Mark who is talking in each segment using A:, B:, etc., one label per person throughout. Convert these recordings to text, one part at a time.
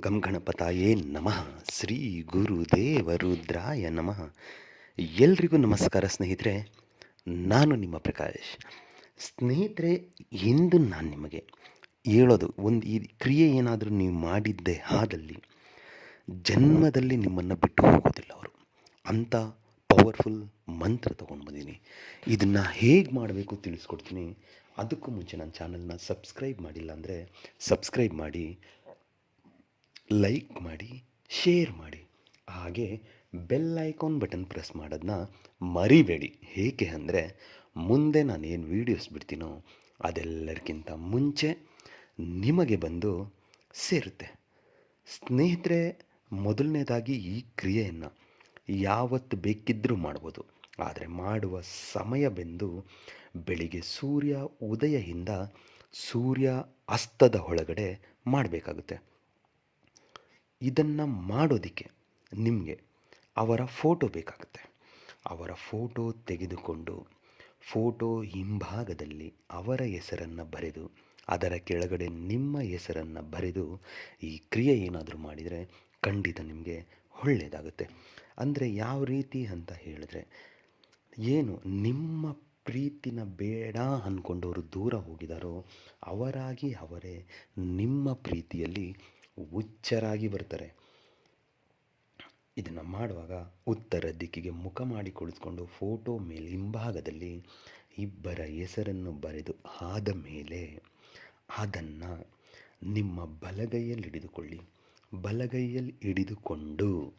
A: ಗಂ ಗಣಪತಾಯೇ ನಮಃ. ಶ್ರೀ ಗುರುದೇವ ರುದ್ರಾಯ ನಮಃ. ಎಲ್ರಿಗೂ ನಮಸ್ಕಾರ ಸ್ನೇಹಿತರೆ, ನಾನು ನಿಮ್ಮ ಪ್ರಕಾಶ್. ಸ್ನೇಹಿತರೆ ಎಂದು ನಾನು ನಿಮಗೆ ಹೇಳೋದು ಒಂದು ಈ ಕ್ರಿಯೆ ಏನಾದರೂ ನೀವು ಮಾಡಿದ್ದೆ ಆದಲ್ಲಿ ಜನ್ಮದಲ್ಲಿ ನಿಮ್ಮನ್ನು ಬಿಟ್ಟು ಹೋಗೋದಿಲ್ಲ ಅವರು. ಅಂಥ ಪವರ್ಫುಲ್ ಮಂತ್ರ ತೊಗೊಂಡು ಬಂದೀನಿ. ಇದನ್ನು ಹೇಗೆ ಮಾಡಬೇಕು ತಿಳಿಸ್ಕೊಡ್ತೀನಿ. ಅದಕ್ಕೂ ಮುಂಚೆ ನನ್ನ ಚಾನಲ್ನ ಸಬ್ಸ್ಕ್ರೈಬ್ ಮಾಡಿಲ್ಲ ಅಂದರೆ ಸಬ್ಸ್ಕ್ರೈಬ್ ಮಾಡಿ ಲೈಕ್ ಮಾಡಿ ಶೇರ್ ಮಾಡಿ. ಹಾಗೆ ಬೆಲ್ ಐಕಾನ್ ಬಟನ್ ಪ್ರೆಸ್ ಮಾಡೋದನ್ನ ಮರಿಬೇಡಿ. ಏಕೆ ಅಂದರೆ ಮುಂದೆ ಏನು ವೀಡಿಯೋಸ್ ಬಿಡ್ತೀನೋ ಅದೆಲ್ಲರಿಗಿಂತ ಮುಂಚೆ ನಿಮಗೆ ಬಂದು ಸೇರುತ್ತೆ. ಸ್ನೇಹಿತರೆ, ಮೊದಲನೇದಾಗಿ ಈ ಕ್ರಿಯೆಯನ್ನು ಯಾವತ್ತು ಬೇಕಿದ್ದರೂ ಮಾಡ್ಬೋದು. ಆದರೆ ಮಾಡುವ ಸಮಯ ಬೆಂದು ಬೆಳಿಗ್ಗೆ ಸೂರ್ಯ ಉದಯದಿಂದ ಸೂರ್ಯ ಅಸ್ತದ ಒಳಗಡೆ ಮಾಡಬೇಕಾಗುತ್ತೆ. ಇದನ್ನು ಮಾಡೋದಕ್ಕೆ ನಿಮಗೆ ಅವರ ಫೋಟೋ ಬೇಕಾಗುತ್ತೆ. ಅವರ ಫೋಟೋ ತೆಗೆದುಕೊಂಡು ಫೋಟೋ ಹಿಂಭಾಗದಲ್ಲಿ ಅವರ ಹೆಸರನ್ನು ಬರೆದು, ಅದರ ಕೆಳಗಡೆ ನಿಮ್ಮ ಹೆಸರನ್ನು ಬರೆದು ಈ ಕ್ರಿಯೆ ಏನಾದರೂ ಮಾಡಿದರೆ ಖಂಡಿತ ನಿಮಗೆ ಒಳ್ಳೆಯದಾಗುತ್ತೆ ಅಂದರೆ ಯಾವ ರೀತಿ ಅಂತ ಹೇಳಿದ್ರೆ, ಏನು ನಿಮ್ಮ ಪ್ರೀತಿನ ಬೇಡ ಅಂದ್ಕೊಂಡವರು ದೂರ ಹೋಗಿದಾರೋ ಅವರಾಗಿ ಅವರೇ ನಿಮ್ಮ ಪ್ರೀತಿಯಲ್ಲಿ ಹುಚ್ಚರಾಗಿ ಬರ್ತಾರೆ. ಇದನ್ನು ಮಾಡುವಾಗ ಉತ್ತರ ದಿಕ್ಕಿಗೆ ಮುಖ ಮಾಡಿ ಕುಳಿತುಕೊಂಡು ಫೋಟೋ ಮೇಲೆ ಹಿಂಭಾಗದಲ್ಲಿ ಇಬ್ಬರ ಹೆಸರನ್ನು ಬರೆದು ಆದ ಮೇಲೆ ಅದನ್ನು ನಿಮ್ಮ ಬಲಗೈಯಲ್ಲಿ ಹಿಡಿದುಕೊಳ್ಳಿ. ಬಲಗೈಯಲ್ಲಿ ಹಿಡಿದುಕೊಂಡು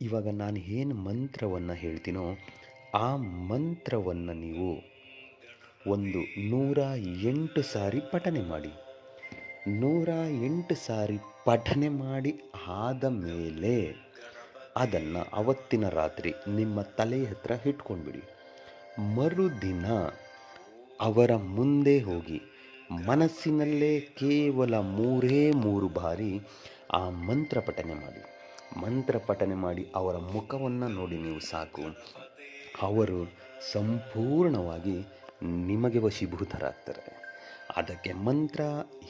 A: ಇವಾಗ ನಾನು ಏನು ಮಂತ್ರವನ್ನು ಹೇಳ್ತೀನೋ ಆ ಮಂತ್ರವನ್ನು ನೀವು ಒಂದು ನೂರ ಎಂಟು ಸಾರಿ ಪಠನೆ ಮಾಡಿ. ನೂರ ಎಂಟು ಸಾರಿ ಪಠನೆ ಮಾಡಿ ಆದ ಮೇಲೆ ಅದನ್ನು ಅವತ್ತಿನ ರಾತ್ರಿ ನಿಮ್ಮ ತಲೆ ಹತ್ರ ಇಟ್ಕೊಂಡ್ಬಿಡಿ. ಮರುದಿನ ಅವರ ಮುಂದೆ ಹೋಗಿ ಮನಸ್ಸಿನಲ್ಲೇ ಕೇವಲ ಮೂರೇ ಮೂರು ಬಾರಿ ಆ ಮಂತ್ರ ಪಠನೆ ಮಾಡಿ. ಮಂತ್ರ ಪಠನೆ ಮಾಡಿ ಅವರ ಮುಖವನ್ನು ನೋಡಿ ನೀವು ಸಾಕು. ಅವರು ಸಂಪೂರ್ಣವಾಗಿ ನಿಮಗೆ ವಶೀಭೂತರಾಗ್ತಾರೆ. ಅದಕ್ಕೆ ಮಂತ್ರ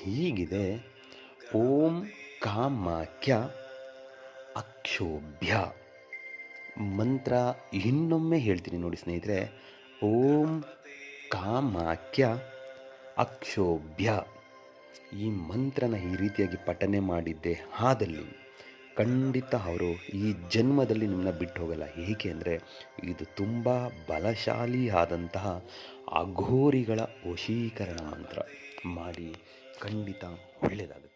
A: ಹೀಗಿದೆ. ಓಂ ಕಾಮಾಖ್ಯ ಅಕ್ಷೋಭ್ಯ. ಮಂತ್ರ ಇನ್ನೊಮ್ಮೆ ಹೇಳ್ತೀನಿ ನೋಡಿ ಸ್ನೇಹಿತರೆ. ಓಂ ಕಾಮಾಖ್ಯ ಅಕ್ಷೋಭ್ಯ. ಈ ಮಂತ್ರನ ಈ ರೀತಿಯಾಗಿ ಪಠನೆ ಮಾಡಿದ್ದೆ ಆದಲ್ಲಿ ಖಂಡಿತ ಅವರು ಈ ಜನ್ಮದಲ್ಲಿ ನಿಮ್ಮನ್ನ ಬಿಟ್ಟು ಹೋಗಲ್ಲ. ಏಕೆ ಅಂದರೆ ಇದು ತುಂಬ ಬಲಶಾಲಿ ಆದಂತಹ ಅಘೋರಿಗಳ ವಶೀಕರಣ ಮಂತ್ರ. ಮಾಡಿ ಖಂಡಿತ ಒಳ್ಳೆಯದಾಗುತ್ತೆ